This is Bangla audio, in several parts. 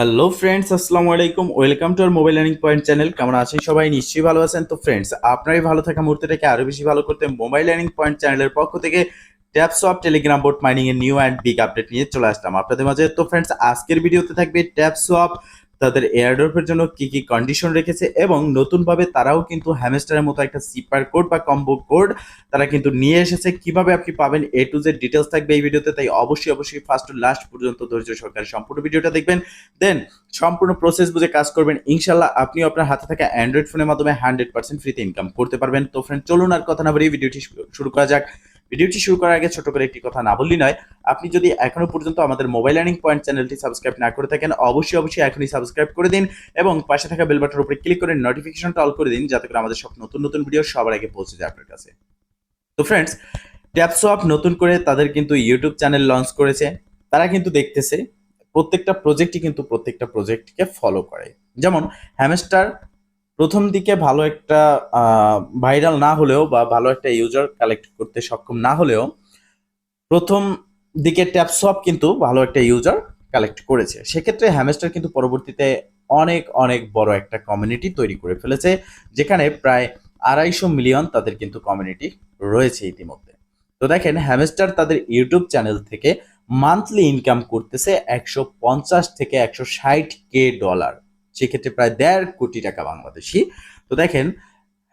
হ্যালো ফ্রেন্ডস আসসালামু আলাইকুম। Welcome to our mobile learning point channel কেমন আছেন সবাই? নিশ্চয়ই ভালো আছেন। তো ফ্রেন্ডস আপনারই ভালো থাকা মুহূর্তটাকে আরও বেশি ভালো করতে মোবাইল লার্নিং পয়েন্ট চ্যানেলের পক্ষ থেকে taps of Telegram board mining এর নিউ অ্যান্ড বিগ আপডেট নিয়ে চলে আসলাম আপনাদের মাঝে। তো ফ্রেন্ডস আজকের ভিডিওতে থাকবে ট্যাপস অফ তাদের এয়ারড্রপের জন্য কি কি কন্ডিশন রেখেছে এবং নতুনভাবে তারাও কিন্তু হ্যামস্টারের মতো একটা সিপার কোড বা কম্বো কোড তারা কিন্তু নিয়ে এসেছে। কীভাবে আপনি পাবেন এ টু জেড ডিটেলস থাকবে এই ভিডিওতে, তাই অবশ্যই অবশ্যই ফার্স্ট টু লাস্ট পর্যন্ত ধৈর্য সহকারে সম্পূর্ণ ভিডিওটা দেখবেন। দেন সম্পূর্ণ প্রসেস বুঝে কাজ করবেন। ইনশাল্লাহ আপনিও আপনার হাতে থাকা অ্যান্ড্রয়েড ফোনের মাধ্যমে হান্ড্রেড পার্সেন্ট ফ্রিতে ইনকাম করতে পারবেন। তো ফ্রেন্ড চলুন আর কথা না বলি ভিডিওটি শুরু করা যাক। ভিডিওটি শুরু করার আগে ছোট করে একটি কথা না বললি নয়, আপনি যদি এখনও পর্যন্ত আমাদের মোবাইল আর্নিং পয়েন্ট চ্যানেলটি সাবস্ক্রাইব না করে থাকেন, অবশ্যই অবশ্যই এখনই সাবস্ক্রাইব করে দিন এবং পাশে থাকা বেল বাটনের উপরে ক্লিক করে নোটিফিকেশনটা অল করে দিন, যাতে করে আমাদের সব নতুন নতুন ভিডিও সবার আগে পৌঁছে যায় আপনার কাছে। তো ফ্রেন্ডস ট্যাপসোয়াপ নতুন করে তাদের কিন্তু ইউটিউব চ্যানেল লঞ্চ করেছে। তারা কিন্তু দেখতেছে, প্রত্যেকটা প্রজেক্টই কিন্তু প্রত্যেকটা প্রজেক্টকে ফলো করে। যেমন হ্যামস্টার প্রথম দিকে ভালো একটা ভাইরাল না হলেও বা ভালো একটা ইউজার কালেক্ট করতে সক্ষম না হলেও প্রথম দিকে ট্যাপসপ কিন্তু ভালো একটা ইউজার কালেক্ট করেছে। সেক্ষেত্রে হ্যামেস্টার কিন্তু পরবর্তীতে অনেক অনেক বড় একটা কমিউনিটি তৈরি করে ফেলেছে, যেখানে প্রায় আড়াইশো মিলিয়ন তাদের কিন্তু কমিউনিটি রয়েছে ইতিমধ্যে। তো দেখেন হ্যামেস্টার তাদের ইউটিউব চ্যানেল থেকে মান্থলি ইনকাম করতেছে একশো পঞ্চাশ থেকে একশো ষাট কে ডলার সেক্ষেত্রে প্রায় দেড় কোটি টাকা বাংলাদেশি। তো দেখেন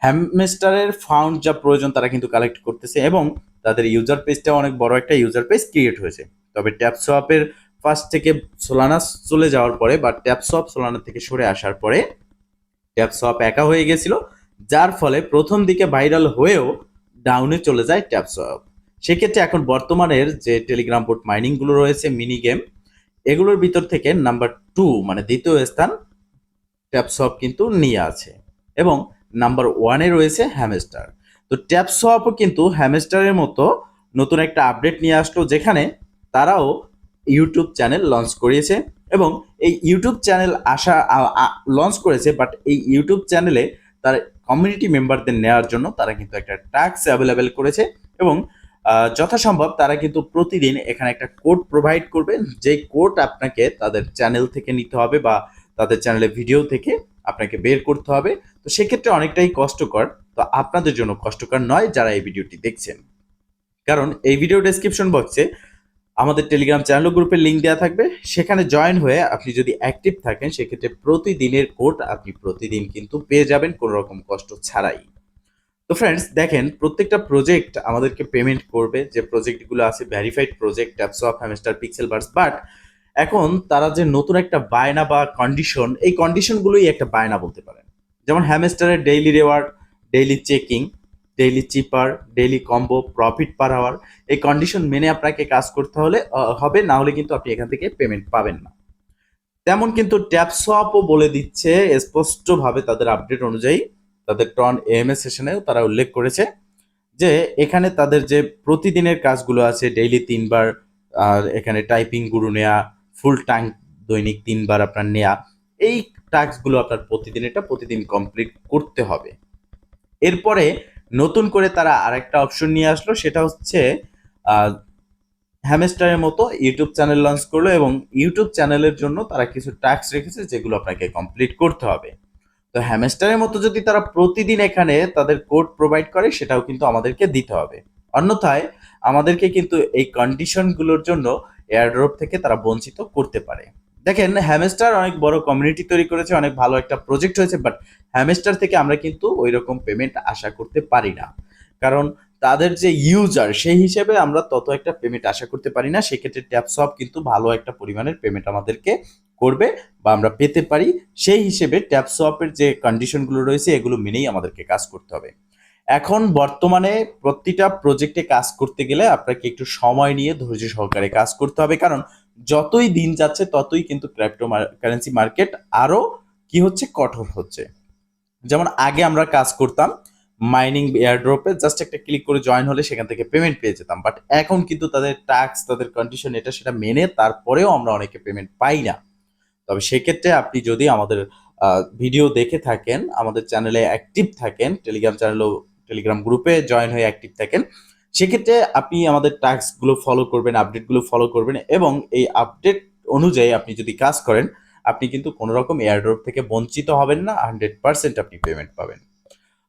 হ্যামস্টারের ফাউন্ড যা প্রয়োজন তারা কিন্তু কালেক্ট করতেছে এবং তাদের ইউজার পেজটা অনেক বড় একটা ইউজার পেজ ক্রিয়েট হয়েছে। তবে ট্যাপ ট্যাপসোয়াপের ফার্স্ট থেকে সোলানা চলে যাওয়ার পরে বা ট্যাপসপ সোলানা থেকে সরে আসার পরে ট্যাপসপ একা হয়ে গেছিল, যার ফলে প্রথম দিকে ভাইরাল হয়েও ডাউনে চলে যায় ট্যাপসপ সেক্ষেত্রে এখন বর্তমানের যে টেলিগ্রাম বোর্ড মাইনিংগুলো রয়েছে মিনি গেম এগুলোর ভিতর থেকে নাম্বার টু মানে দ্বিতীয় স্থান ট্যাপসপ কিন্তু নিয়ে আছে। এবং নাম্বার ওয়ানে রয়েছে হ্যামস্টার। তো ট্যাপসপও কিন্তু হ্যামস্টারের মতো নতুন একটা আপডেট নিয়ে আসলো যেখানে তারাও ইউটিউব চ্যানেল লঞ্চ করিয়েছে এবং এই ইউটিউব চ্যানেল আসা লঞ্চ করেছে, বাট এই ইউটিউব চ্যানেলে তার কমিউনিটি মেম্বারদের নেওয়ার জন্য তারা কিন্তু একটা ট্যাক্স অ্যাভেলেবেল করেছে এবং যথাসম্ভব তারা কিন্তু প্রতিদিন এখানে একটা কোড প্রোভাইড করবে। যে কোড আপনাকে তাদের চ্যানেল থেকে নিতে হবে বা তাদের চ্যানেলে ভিডিও থেকে আপনাকে বের করতে হবে। তো সেক্ষেত্রে অনেকটাই কষ্টকর। তো আপনাদের জন্য কষ্টকর নয় যারা এই ভিডিওটি দেখছেন। কারণ এই ভিডিও ডেসক্রিপশন বক্সে আমাদের টেলিগ্রাম চ্যানেল গ্রুপের লিঙ্ক দেওয়া থাকবে। সেখানে জয়েন হয়ে আপনি যদি অ্যাক্টিভ থাকেন, সেক্ষেত্রে প্রতিদিনের কোড আপনি প্রতিদিন কিন্তু পেয়ে যাবেন কোনো রকম কষ্ট ছাড়াই। তো ফ্রেন্ডস দেখেন প্রত্যেকটা প্রজেক্ট আমাদেরকে পেমেন্ট করবে। যে প্রজেক্টগুলো আছে verified project apps of Hamster pixel bars but এখন তারা যে নতুন একটা বায়না বা কন্ডিশন এই কন্ডিশনগুলোই একটা বায়না বলতে পারেন। যেমন হ্যামস্টারের daily reward daily checking daily cipher daily combo profit per hour এই কন্ডিশন মেনে আপনাকে কাজ করতে হলে হবে, না হলে কিন্তু আপনি এখান থেকে পেমেন্ট পাবেন না। তেমন কিন্তু ট্যাপসপও বলে দিচ্ছে, স্পষ্টভাবে তাদের আপডেট অনুযায়ী, তাদের টন এএমএস সেশনেও তারা উল্লেখ করেছে যে, এখানে তাদের যে প্রতিদিনের কাজগুলো আছে ডেইলি তিনবার, আর এখানে টাইপিং গুরু নেওয়া ফুল ট্যাঙ্ক দৈনিক তিনবার আপনার নেয়া, এই টাস্কগুলো আপনার প্রতিদিন, এটা প্রতিদিন কমপ্লিট করতে হবে। এরপরে নতুন করে তারা আরেকটা অপশন নিয়ে আসলো, সেটা হচ্ছে হ্যামেস্টারের মতো ইউটিউব চ্যানেল লঞ্চ করল এবং ইউটিউব চ্যানেলের জন্য তারা কিছু টাস্ক রেখেছে যেগুলো আপনাকে কমপ্লিট করতে হবে। তো হ্যামেস্টারের মতো যদি তারা প্রতিদিন এখানে তাদের কোড প্রোভাইড করে, সেটাও কিন্তু আমাদেরকে দিতে হবে। অন্যথায় আমাদেরকে কিন্তু এই কন্ডিশনগুলোর জন্য এয়ারড্রপ থেকে তারা বঞ্চিত করতে পারে। দেখেন হ্যামেস্টার অনেক বড় কমিউনিটি তৈরি করেছে, অনেক ভালো একটা প্রজেক্ট হয়েছে বাট হ্যামেস্টার থেকে আমরা কিন্তু ওই রকম পেমেন্ট আশা করতে পারি না। কারণ তাদের যে ইউজার সেই হিসেবে আমরা তত একটা পেমেন্ট আশা করতে পারি না। সেক্ষেত্রে ট্যাপসপ কিন্তু ভালো একটা পরিমাণের পেমেন্ট আমাদেরকে করবে বা আমরা পেতে পারি। সেই হিসেবে ট্যাপসপের যে কন্ডিশনগুলো রয়েছে, এগুলো মেনেই আমাদেরকে কাজ করতে হবে। এখন বর্তমানে প্রতিটা প্রজেক্টে কাজ করতে গেলে আপনাকে একটু সময় নিয়ে ধৈর্য সহকারে কাজ করতে হবে। কারণ যতই দিন যাচ্ছে, ততই কিন্তু ক্রিপ্টো কারেন্সি মার্কেট আরও কি হচ্ছে? কঠোর হচ্ছে। যেমন আগে আমরা কাজ করতাম মাইনিং এয়ারড্রপে জাস্ট একটা ক্লিক করে জয়েন হলে সেখান থেকে পেমেন্ট পেয়ে যেতাম। বাট এখন কিন্তু তাদের ট্যাক্স তাদের কন্ডিশন এটা সেটা মেনে তারপরেও আমরা অনেকে পেমেন্ট পাই না। তবে সেক্ষেত্রে আপনি যদি আমাদের ভিডিও দেখে থাকেন, আমাদের চ্যানেলে অ্যাক্টিভ থাকেন টেলিগ্রাম চ্যানেলও টেলিগ্রাম গ্রুপে জয়েন হয়ে অ্যাক্টিভ থাকেন। সেক্ষেত্রে আপনি আমাদের টাস্কগুলো ফলো করবেন আপডেটগুলো ফলো করবেন এবং এই আপডেট অনুযায়ী আপনি যদি কাজ করেন, আপনি কিন্তু কোনো রকম এয়ারড্রপ থেকে বঞ্চিত হবেন না হান্ড্রেড পার্সেন্ট আপনি পেমেন্ট পাবেন।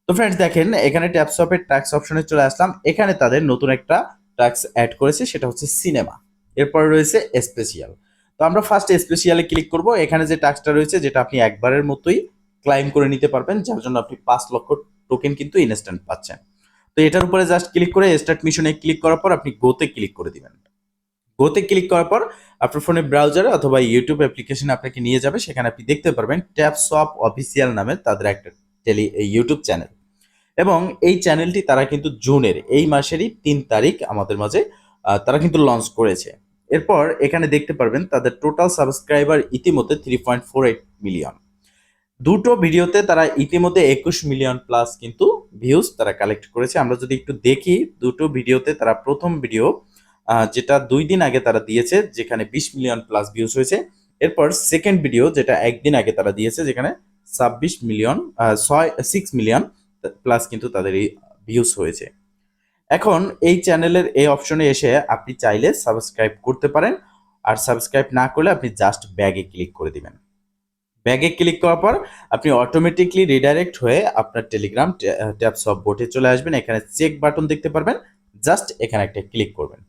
তো ফ্রেন্ডস দেখেন, এখানে ট্যাপসপের ট্যাক্স অপশনে চলে আসলাম। এখানে তাদের নতুন একটা ট্যাক্স অ্যাড করেছে, সেটা হচ্ছে সিনেমা এরপর রয়েছে স্পেশিয়াল তো আমরা ফার্স্ট স্পেশিয়ালে ক্লিক করব। এখানে যে ট্যাক্সটা রয়েছে, যেটা আপনি একবারের মতোই ক্লাইম করে নিতে পারবেন, যার জন্য আপনি পাঁচ লক্ষ টোকেন কিন্তু ইনস্ট্যান্ট পাচ্ছেন। তো এটার উপরে জাস্ট ক্লিক করে স্টার্ট মিশনে ক্লিক করার পর আপনি গোতে ক্লিক করে দিবেন। গোতে ক্লিক করার পর আপনার ফোনে ব্রাউজারে অথবা ইউটিউব অ্যাপ্লিকেশনে আপনাকে নিয়ে যাবে, সেখানে আপনি দেখতে পারবেন ট্যাপ সপ অফিসিয়াল নামে তাদের একটা টেলি ইউটিউব চ্যানেল এবং এই চ্যানেলটি তারা কিন্তু জুনের, এই মাসেরই তিন তারিখ আমাদের মাঝে তারা কিন্তু লঞ্চ করেছে। এরপর এখানে দেখতে পারবেন তাদের টোটাল সাবস্ক্রাইবার ইতিমধ্যে three point four eight million দুটো ভিডিওতে তারা ইতিমধ্যে একুশ মিলিয়ন প্লাস কিন্তু ভিউজ তারা কালেক্ট করেছে। আমরা যদি একটু দেখি, দুটো ভিডিওতে তারা প্রথম ভিডিও যেটা দুই দিন আগে তারা দিয়েছে, যেখানে বিশ মিলিয়ন প্লাস ভিউজ হয়েছে। এরপর সেকেন্ড ভিডিও যেটা একদিন আগে তারা দিয়েছে, যেখানে ছাব্বিশ মিলিয়ন ছয় সিক্স মিলিয়ন প্লাস কিন্তু তাদের ভিউজ হয়েছে। এখন এই চ্যানেলের এই অপশনে এসে আপনি চাইলে সাবস্ক্রাইব করতে পারেন। আর সাবস্ক্রাইব না করলে আপনি জাস্ট ব্যাগে ক্লিক করে দিবেন। ব্যাগে ক্লিক করার পর আপনি অটোমেটিকলি রিডাইরেক্ট হয়ে আপনার টেলিগ্রাম ট্যাপস অফ বোটে চলে আসবেন। এখানে চেক বাটন দেখতে পারবেন। জাস্ট এখানে একটা ক্লিক করবেন।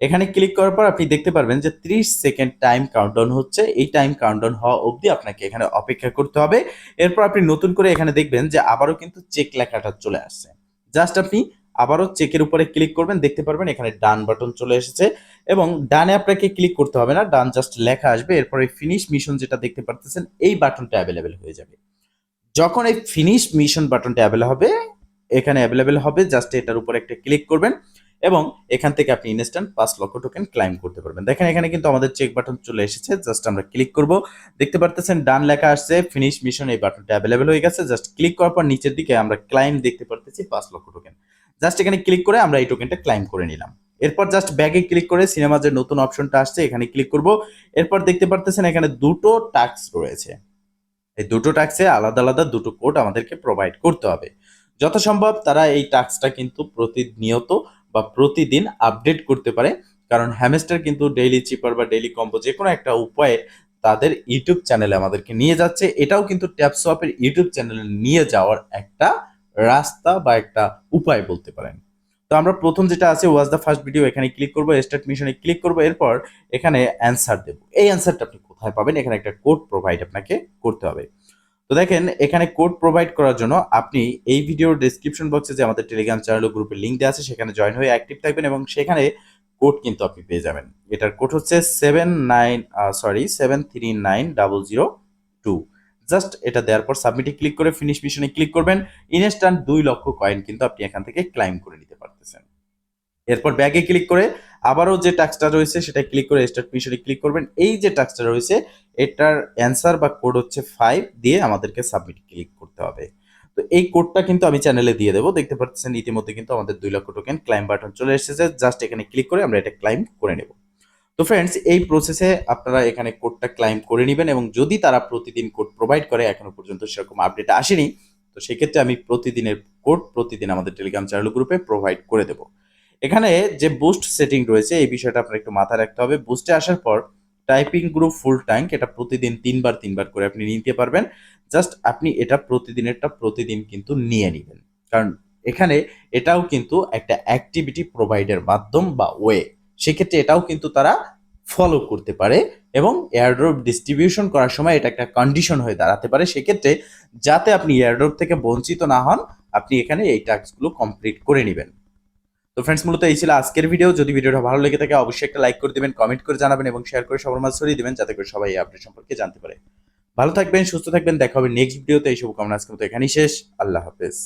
এখানে ক্লিক করার পর আপনি দেখতে পারবেন যে 30 সেকেন্ড টাইম কাউন্টডাউন হচ্ছে। এই টাইম কাউন্টডাউন হওয়া অবধি আপনাকে এখানে অপেক্ষা করতে হবে। এরপর আপনি নতুন করে এখানে দেখবেন যে আবারও কিন্তু চেক লেখাটা চলে আসছে। জাস্ট আপনি আবারও চেকের উপরে ক্লিক করবেন, দেখতে পারবেন এখানে ডান বাটন চলে এসেছে এবং ডানে আপনাকে ক্লিক করতে হবে না, ডান জাস্ট লেখা আসবে, এরপরে ফিনিশ মিশন যেটা দেখতে পারতেছেন, এই বাটনটা অ্যাভেলেবেল হয়ে যাবে। যখন এই ফিনিশ মিশন বাটনটা অ্যাভেলেবল হবে, এখানে অ্যাভেলেবেল হবে, জাস্ট এটার উপর একটা ক্লিক করবেন এবং এখান থেকে আপনি ইনস্ট্যান্ট পাঁচ লক্ষ টোকেন ক্লাইম করতে পারবেন। দেখেন এখানে কিন্তু আমাদের চেক বাটন চলে এসেছে, জাস্ট আমরা ক্লিক করব, দেখতে পারতেছেন ডান লেখা আসছে ফিনিশ মিশন এই বাটনটা অ্যাভেলেবেল হয়ে গেছে, জাস্ট ক্লিক করার পর নিচের দিকে আমরা ক্লাইম দেখতে পারতেছি পাঁচ লক্ষ টোকেন জাস্ট এখানে ক্লিক করে আমরা এই টোকেনটা ক্লাইম করে নিলাম। এরপর জাস্ট ব্যাগে ক্লিক করে সিনেমা যে নতুন অপশনটা আসছে, এখানে ক্লিক করব। এরপর দেখতে পারতেছেন এখানে দুটো টাস্ক রয়েছে। এই দুটো টাস্কে আলাদা আলাদা দুটো কোড আমাদেরকে প্রোভাইড করতে হবে। যথাসম্ভব তারা এই টাস্কটা কিন্তু প্রতিনিয়ত বা প্রতিদিন আপডেট করতে পারে। কারণ হ্যামেস্টার কিন্তু ডেইলি চিপার বা ডেইলি কম্বো যে কোনো একটা উপায়ে তাদের ইউটিউব চ্যানেলে আমাদেরকে নিয়ে যাচ্ছে। এটাও কিন্তু ট্যাপসপের ইউটিউব চ্যানেলে নিয়ে যাওয়ার একটা রাস্তা বা একটা উপায় বলতে পারেন। তো আমরা প্রথম যেটা আছে ওয়াজ দ্য ফার্স্ট ভিডিও এখানে ক্লিক করব স্টার্ট মিশনে ক্লিক করব, এরপর এখানে অ্যান্সার দেবো। এই অ্যান্সারটা আপনি কোথায় পাবেন? এখানে একটা কোড প্রোভাইড আপনাকে করতে হবে। তো দেখেন, এখানে কোড প্রোভাইড করার জন্য আপনি এই ভিডিওর ডেসক্রিপশন বক্সে যে আমাদের টেলিগ্রাম চ্যানেল গ্রুপের লিঙ্ক দেওয়া আছে, সেখানে জয়েন হয়ে অ্যাক্টিভ থাকবেন এবং সেখানে কোড কিন্তু আপনি পেয়ে যাবেন। এটার কোড হচ্ছে seven nine sorry seven three nine double zero two just এটা দেওয়ার পর সাবমিটে ক্লিক করে ফিনিশ মিশনে ক্লিক করবেন ইনস্ট্যান্ট দুই লক্ষ কয়েন কিন্তু আপনি এখান থেকে ক্লাইম করে নিতে পারতেছেন। এরপর ব্যাগে ক্লিক করে আবারও যে টাস্কটা রয়েছে সেটা ক্লিক করে স্টার্ট মিশনে ক্লিক করবেন। এই যে টাস্কটা রয়েছে, এটার অ্যান্সার বা কোড হচ্ছে ফাইভ দিয়ে আমাদেরকে সাবমিট ক্লিক করতে হবে। তো এই কোডটা কিন্তু আমি চ্যানেলে দিয়ে দেবো। দেখতে পাচ্ছেন, ইতিমধ্যে কিন্তু আমাদের দুই লক্ষ টোকেন ক্লাইম বাটন চলে এসেছে। জাস্ট এখানে ক্লিক করে আমরা এটা ক্লাইম করে নেব। তো ফ্রেন্ডস এই প্রসেসে আপনারা এখানে কোডটা ক্লাইম করে নেবেন এবং যদি তারা প্রতিদিন কোড প্রোভাইড করে, এখনও পর্যন্ত সেরকম আপডেট আসেনি, তো সেক্ষেত্রে আমি প্রতিদিনের কোড প্রতিদিন আমাদের টেলিগ্রাম চ্যানেল গ্রুপে প্রোভাইড করে দেবো। এখানে যে বুস্ট সেটিং রয়েছে, এই বিষয়টা আপনার একটু মাথায় রাখতে হবে। বুস্টে আসার পর টাইপিং গ্রুপ ফুল ট্যাঙ্ক এটা প্রতিদিন তিনবার তিনবার করে আপনি নিতে পারবেন। জাস্ট আপনি এটা প্রতিদিনেরটা প্রতিদিন কিন্তু নিয়ে নেবেন। কারণ এখানে এটাও কিন্তু একটা অ্যাক্টিভিটি প্রোভাইডের মাধ্যম বা ওয়ে সেক্ষেত্রে এটাও কিন্তু তারা ফলো করতে পারে এবং এয়ারড্রপ ডিস্ট্রিবিউশন করার সময় এটা একটা কন্ডিশন হয়ে দাঁড়াতে পারে। সেক্ষেত্রে যাতে আপনি এয়ারড্রপ থেকে বঞ্চিত না হন, আপনি এখানে এই টাস্কগুলো কমপ্লিট করে নেবেন। তো ফ্রেন্ডস মূলত এই ছিল আজকের ভিডিও যদি ভিডিওটা ভালো লেগে থাকে, অবশ্যই একটা লাইক করে দিবেন কমেন্ট করে জানাবেন এবং শেয়ার করে সবার মাঝে ছড়িয়ে দিবেন, যাতে করে সবাই এই আপডেট সম্পর্কে জানতে পারে। ভালো থাকবেন, সুস্থ থাকবেন, দেখা হবে নেক্সট ভিডিওতে এই শুভকামনা আজকের মতো এখানেই শেষ। আল্লাহ হাফেজ।